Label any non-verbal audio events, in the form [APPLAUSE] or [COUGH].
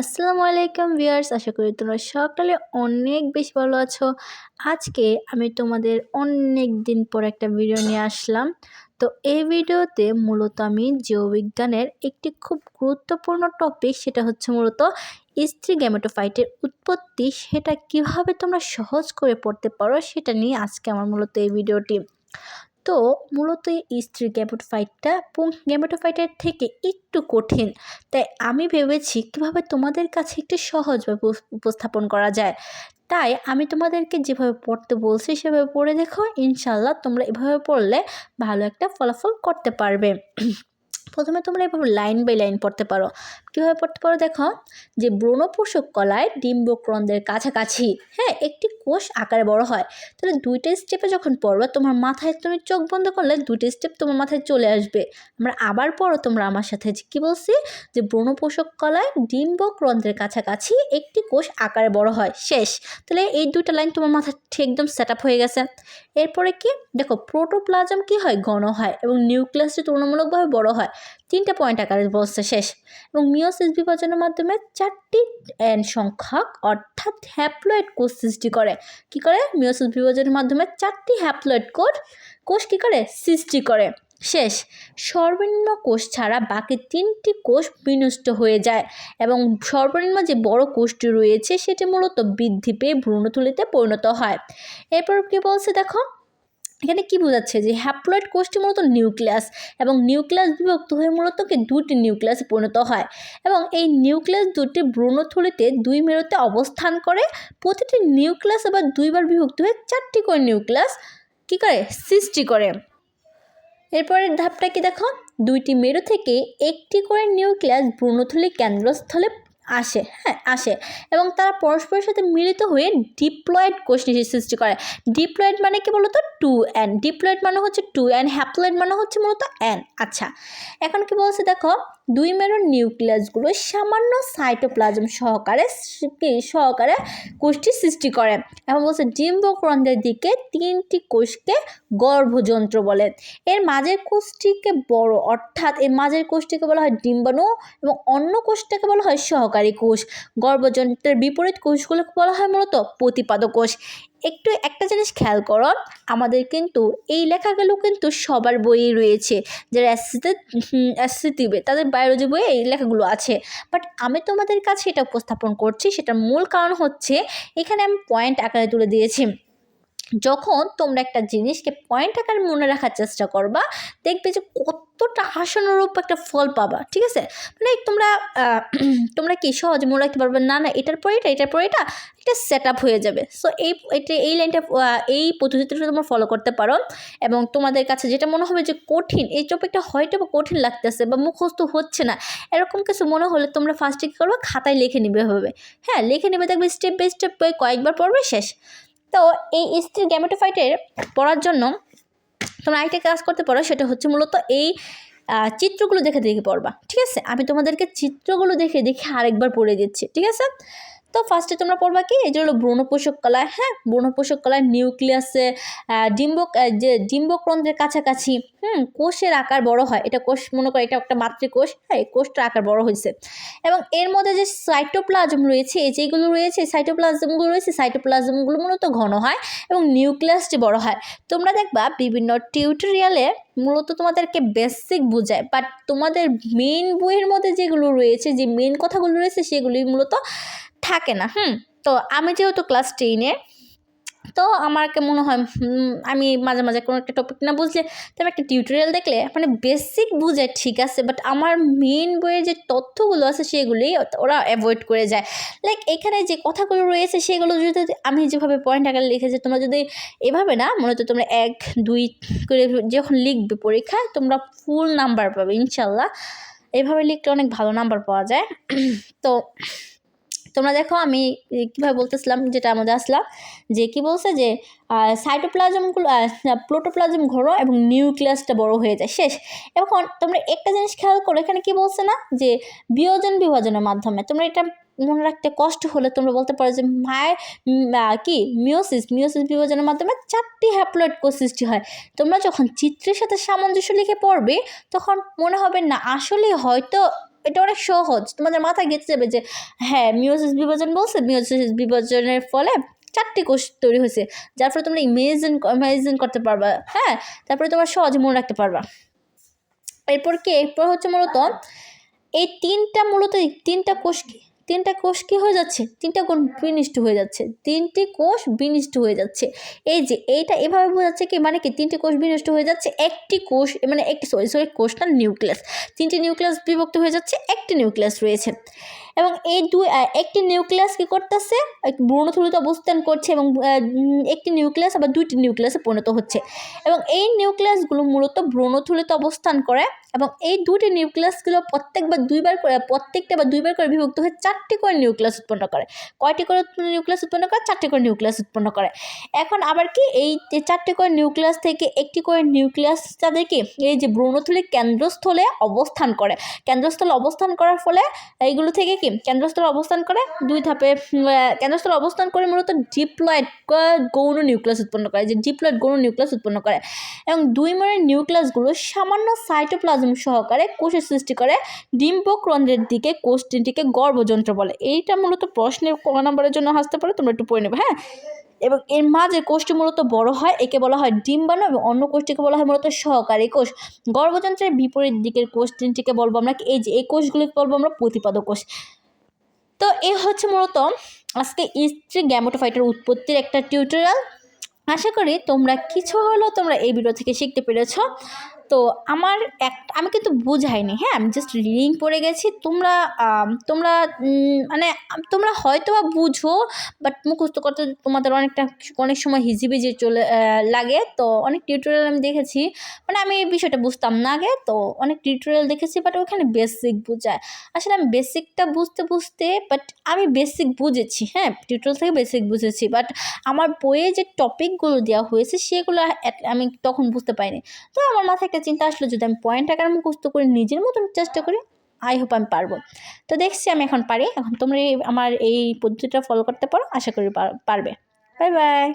আসসালামু আলাইকুম ভিউয়ার্স, আশা করি তোমরা সকালে অনেক বেশি ভালো আছো। আজকে আমি তোমাদের অনেক দিন পর একটা ভিডিও নিয়ে আসলাম। তো এই ভিডিওতে মূলত আমি জীববিজ্ঞানের একটি খুব গুরুত্বপূর্ণ টপিক সেটা হচ্ছে মূলত স্ত্রী গ্যামেটোফাইটের উৎপত্তি, সেটা কীভাবে তোমরা সহজ করে পড়তে পারো, সেটা নিয়ে আজকে আমার মূলত এই ভিডিওটি তো মূলত এই স্ত্রী পুঙ্ক গ্যামেটোফাইটের থেকে একটু কঠিন। তাই আমি ভেবেছি কীভাবে তোমাদের কাছে একটু সহজভাবে উপস্থাপন করা যায়। তাই আমি তোমাদেরকে যেভাবে পড়তে বলছি সেভাবে পড়ে দেখো। ইনশাল্লাহ তোমরা এভাবে পড়লে ভালো একটা ফলাফল করতে পারবে। প্রথমে তোমরা এভাবে লাইন বাই লাইন পড়তে পারো। কীভাবে পড়তে পারো দেখো? যে ব্রণপোষক কলায় ডিম্বক্রন্দের কাছাকাছি হ্যাঁ একটি কোষ আকারে বড় হয়। তাহলে দুইটা স্টেপে যখন পড়বে, তোমার মাথায় তুমি চোখ বন্ধ করলে দুইটা স্টেপ তোমার মাথায় চলে আসবে। আমরা আবার পড়ো তোমরা আমার সাথে কি বলছি? যে ব্রণপোষক কলায় ডিম্বক্রন্দের কাছাকাছি একটি কোষ আকারে বড় হয়। শেষ। তাহলে এই দুইটা লাইন তোমার মাথায় ঠিক একদম সেট আপ হয়ে গেছে। এরপরে কি? দেখো প্রোটোপ্লাজম কি হয়? ঘন হয় এবং নিউক্লিয়াসটি তুলনামূলকভাবে বড় হয়। তিনটা পয়েন্ট আকারে বলছে শেষ। এবং মিওসিস বিভাজনের মাধ্যমে চারটি সংখ্যক অর্থাৎ হ্যাপ্লয়েড কোষ সৃষ্টি করে। কি করে? মিওসিস বিভাজনের মাধ্যমে চারটি হ্যাপ্লয়েড কোষ কোষ কী করে? সৃষ্টি করে। শেষ। সর্বনিম্ন কোষ ছাড়া বাকি তিনটি কোষ বিনষ্ট হয়ে যায় এবং সর্বনিম্ন যে বড় কোষটি রয়েছে সেটি মূলত বৃদ্ধি পেয়ে ভ্রূণথলিতে পরিণত হয়। এরপর কি বলছে দেখো? এখানে কি বোঝাচ্ছে যে হ্যাপ্লয়েড কোষটি মূলত নিউক্লিয়াস এবং নিউক্লিয়াস বিভক্ত হয়ে মূলত কি দুটি নিউক্লিয়াসে পরিণত হয় এবং এই নিউক্লিয়াস দুটি ভ্রূণথলিতে দুই মেরুতে অবস্থান করে, প্রতিটি নিউক্লিয়াস আবার দুইবার বিভক্ত হয়ে চারটি করে নিউক্লিয়াস কী করে? সৃষ্টি করে। এরপরের ধাপটা কি দেখো? দুইটি মেরু থেকে একটি করে নিউক্লিয়াস ভ্রূণথলি কেন্দ্রস্থলে আসে হ্যাঁ আসে। এবং তারা পরস্পরের সাথে মিলিত হয়ে ডিপ্লয়েড কোষ সৃষ্টি করে। ডিপ্লয়েড মানে কি বলতো? টু অ্যান ডিপ্লয়েড মানে হচ্ছে টু অ্যান হ্যাপ্লয়েড মানে হচ্ছে মূলত অ্যান আচ্ছা এখন কি বলছে দেখো? দুই মেরুর নিউক্লিয়াসগুলো সামান্য সাইটোপ্লাজম সহকারে সহকারে কোষটি সৃষ্টি করে এবং বলছে ডিম্বক্রন্দের দিকে তিনটি কোষকে গর্ভযন্ত্র বলে। এর মাঝের কোষটিকে বড়, অর্থাৎ এর মাঝের কোষটিকে বলা হয় ডিম্বাণু এবং অন্য কোষটাকে বলা হয় সহকারী কোষ। গর্ভযন্ত্রের বিপরীত কোষগুলোকে বলা হয় মূলত প্রতিপাদক কোষ। একটু একটা জিনিস খেয়াল করো, আমাদের কিন্তু এই লেখাগুলো কিন্তু সবার বইয়ে রয়েছে, যারা এসসিতে এসসি দিবে তাদের বায়োলজি বইয়ে এই লেখাগুলো আছে। বাট আমি তোমাদের কাছে এটা উপস্থাপন করছি, সেটার মূল কারণ হচ্ছে, এখানে আমি পয়েন্ট আকারে তুলে দিয়েছি। যখন তোমরা একটা জিনিসকে পয়েন্ট আকারে মনে রাখার চেষ্টা করবা, দেখবে যে কতটা আশানুরূপ একটা ফল পাবা, ঠিক আছে? মানে তোমরা [CLEARS THROAT] তোমরা কি সহজে মনে রাখতে পারবে, না না, এটার পরে এটা, এটার পরে এটা একটা সেট আপ হয়ে যাবে। সো এই, এটা, এই লাইনটা এই পদ্ধতিটা তোমরা ফলো করতে পারো এবং তোমাদের কাছে যেটা মনে হবে যে কঠিন, এই টপিকটা হয়তো বা কঠিন লাগতেছে বা মুখস্থ হচ্ছে না, এরকম কিছু মনে হলে তোমরা ফার্স্টে কী করবে? খাতায় লিখে নিবে হবে হ্যাঁ লিখে নেবে, দেখবে স্টেপ বাই স্টেপ কয়েকবার পড়বে, শেষ। তো এই স্ত্রী গ্যামেটোফাইটের পড়ার জন্য তোমরা আরেকটা কাজ করতে পারো, সেটা হচ্ছে মূলত এই চিত্রগুলো দেখে দেখে পড়বা, ঠিক আছে? আমি তোমাদেরকে চিত্রগুলো দেখে দেখে আরেকবার পড়ে দিচ্ছি, ঠিক আছে? তো ফার্স্টে তোমরা পড়বা কি? এই যে হলো ব্রণপোষক কলায় হ্যাঁ? ব্রণপোষক কলায় নিউক্লিয়াসে ডিম্ব যে ডিম্বক্রন্থের কাছাকাছি, হুম, কোষের আকার বড় হয়। এটা কোষ, মনে করো এটা একটা মাতৃকোষ হ্যাঁ এই কোষটার আকার বড় হয়েছে। এবং এর মধ্যে যে সাইটোপ্লাজম রয়েছে যেগুলো রয়েছে সাইটোপ্লাজমগুলো রয়েছে সাইটোপ্লাজমগুলো মূলত ঘন হয় এবং নিউক্লিয়াসটি বড় হয়। তোমরা দেখবা বিভিন্ন টিউটোরিয়ালে মূলত তোমাদেরকে বেসিক বোঝায় বাট তোমাদের মেন বইয়ের মধ্যে যেগুলো রয়েছে, যে মেন কথাগুলো রয়েছে সেগুলি মূলত থাকে না, হুম? তো আমি যেহেতু ক্লাস টেনে তো আমাকে মনে হয় আমি মাঝে মাঝে কোনো একটা টপিক না বুঝলে, তো আমি একটা টিউটোরিয়াল দেখলে মানে বেসিক বুঝে ঠিক আছে বাট আমার মেন বইয়ের যে তথ্যগুলো আছে সেগুলি ওরা অ্যাভয়েড করে যায়। লাইক এখানে যে কথাগুলো রয়েছে সেগুলো যদি আমি যেভাবে পয়েন্ট আকারে লিখেছি তোমরা যদি এভাবে না মনে তো তোমরা এক, দুই করে যখন লিখবে পরীক্ষায় তোমরা ফুল নাম্বার পাবে, ইনশাল্লাহ। এভাবে লিখলে অনেক ভালো নাম্বার পাওয়া যায়। [CLEARS THROAT] তো তোমরা দেখো, আমি কীভাবে বলতেছিলাম, যেটা আমাদের আসলাম যে কি বলছে যে সাইটোপ্লাজমগুলো প্লোটোপ্লাজম ঘোরো এবং নিউক্লিয়াসটা বড় হয়ে যায়, শেষ। এখন তোমরা একটা জিনিস খেয়াল করো, এখানে কি বলছে না, যে বিয়োজন বিভাজনের মাধ্যমে, তোমরা এটা মনে রাখতে কষ্ট হলে তোমরা বলতে পারো যে মায়ের কি মিওসিস মিওসিস বিভাজনের মাধ্যমে চারটি হ্যাপ্লয়েড কোষ সৃষ্টি হয়। তোমরা যখন চিত্রের সাথে সামঞ্জস্য লিখে পড়বে, তখন মনে হবে না আসলে হয়তো এটা অনেক সহজ। তোমাদের মাথায় গেঁথে যাবে যে হ্যাঁ মিওসিস বিভাজন বলছে মিওসিস বিভাজনের ফলে চারটি কোষ তৈরি হয়েছে। যার ফলে তোমরা ইমেজিন ইমেজিন করতে পারবা হ্যাঁ? তারপরে তোমার সহজ মনে রাখতে পারবা। এরপর কি? এরপর হচ্ছে মূলত, এই তিনটা মূলত, তিনটা কোষ কি? তিনটা কোষ কি হয়ে যাচ্ছে? তিনটা কোষ বিনিষ্ট হয়ে যাচ্ছে। তিনটি কোষ বিনিষ্ট হয়ে যাচ্ছে। এই যে, এইটা এভাবে বোঝাচ্ছে কি? মানে কি তিনটি কোষ বিনষ্ট হয়ে যাচ্ছে? একটি কোষ মানে একটি সরি সরি কোষ না, নিউক্লিয়াস। তিনটি নিউক্লিয়াস বিভক্ত হয়ে যাচ্ছে, একটি নিউক্লিয়াস রয়েছে। এবং এই দুই একটি নিউক্লিয়াস কি করতেছে? ব্রণথলিতে অবস্থান করছে এবং একটি নিউক্লিয়াস আবার দুইটি নিউক্লিয়াসে পরিণত হচ্ছে। এবং এই নিউক্লিয়াসগুলো মূলত ব্রণথলিতে অবস্থান করে এবং এই দুটি নিউক্লিয়াসগুলো প্রত্যেকবার দুইবার করে, প্রত্যেকটা বা দুইবার করে বিভক্ত হয়ে চারটি করে নিউক্লিয়াস উৎপন্ন করে। কয়টি করে নিউক্লিয়াস উৎপন্ন করে? চারটি করে নিউক্লিয়াস উৎপন্ন করে। এখন আবার কি এই চারটি করে নিউক্লিয়াস থেকে একটি করে নিউক্লিয়াস তাদের কি এই যে ব্রণথলির কেন্দ্রস্থলে অবস্থান করে। কেন্দ্রস্থলে অবস্থান করার ফলে এইগুলো থেকে কি? কেন্দ্রস্থলে অবস্থান করে দুই ধাপে কেন্দ্রস্থলে অবস্থান করে মূলত ডিপ্লয়েড গৌণ নিউক্লিয়াস উৎপন্ন করে, যে ডিপ্লয়েড গৌণ নিউক্লিয়াস উৎপন্ন করে। এবং দুই মনের নিউক্লিয়াসগুলো সামান্য সাইটোপ্লাজম সহকারে কোষের সৃষ্টি করে, ডিম্বক্রন্দ্রের দিকে কোষটিকে গর্ভযন্ত্র বলে। এইটা মূলত প্রশ্নের ক নম্বরের জন্য আসতে পারে, তোমরা একটু পড়ে নেবে হ্যাঁ? এবং এর মাঝে কোষটি মূলত বড় হয়, একে বলা হয় ডিম্বাণু এবং অন্য কোষটিকে বলা হয় মূলত সহকারী কোষ। গর্ভযন্ত্রের বিপরীত দিকের কোষ বলব আমরা এই যে, এই কোষগুলিকে বলব আমরা প্রতিপাদক কোষ। তো এ হচ্ছে মূলত আজকে স্ত্রী গ্যামোটোফাইটের উৎপত্তির একটা টিউটোরিয়াল আশা করি তোমরা কিছু হলেও তোমরা এই ভিডিও থেকে শিখতে পেরেছ। তো আমার এক, আমি কিন্তু বুঝাইনি হ্যাঁ? আমি জাস্ট রিডিং পড়ে গেছি। তোমরা তোমরা মানে তোমরা হয়তো বা বুঝো বাট মুখস্থ করতে তোমাদের অনেকটা, অনেক সময় হিজিবিজি চলে লাগে। তো অনেক টিউটোরিয়াল আমি দেখেছি। মানে আমি এই বিষয়টা বুঝতাম না আগে, তো অনেক টিউটোরিয়াল দেখেছি বাট ওখানে বেসিক বোঝায়। আসলে আমি বেসিকটা বুঝতে বুঝতে বাট আমি বেসিক বুঝেছি হ্যাঁ? টিউটোরিয়াল থেকে বেসিক বুঝেছি বাট আমার বইয়ে যে টপিকগুলো দেওয়া হয়েছে, সেগুলো আমি তখন বুঝতে পারিনি। তো আমার মাথায় একটা চিন্তা আসলো যদি আমি পয়েন্ট আকার মুখস্থ করে, নিজের মতন চেষ্টা করি আই হোপ আমি পারব। তো দেখছি আমি এখন পারি। এখন তোমরা আমার এই পদ্ধতিটা ফলো করতে পারো। আশা করি পার- পারবে। Bye bye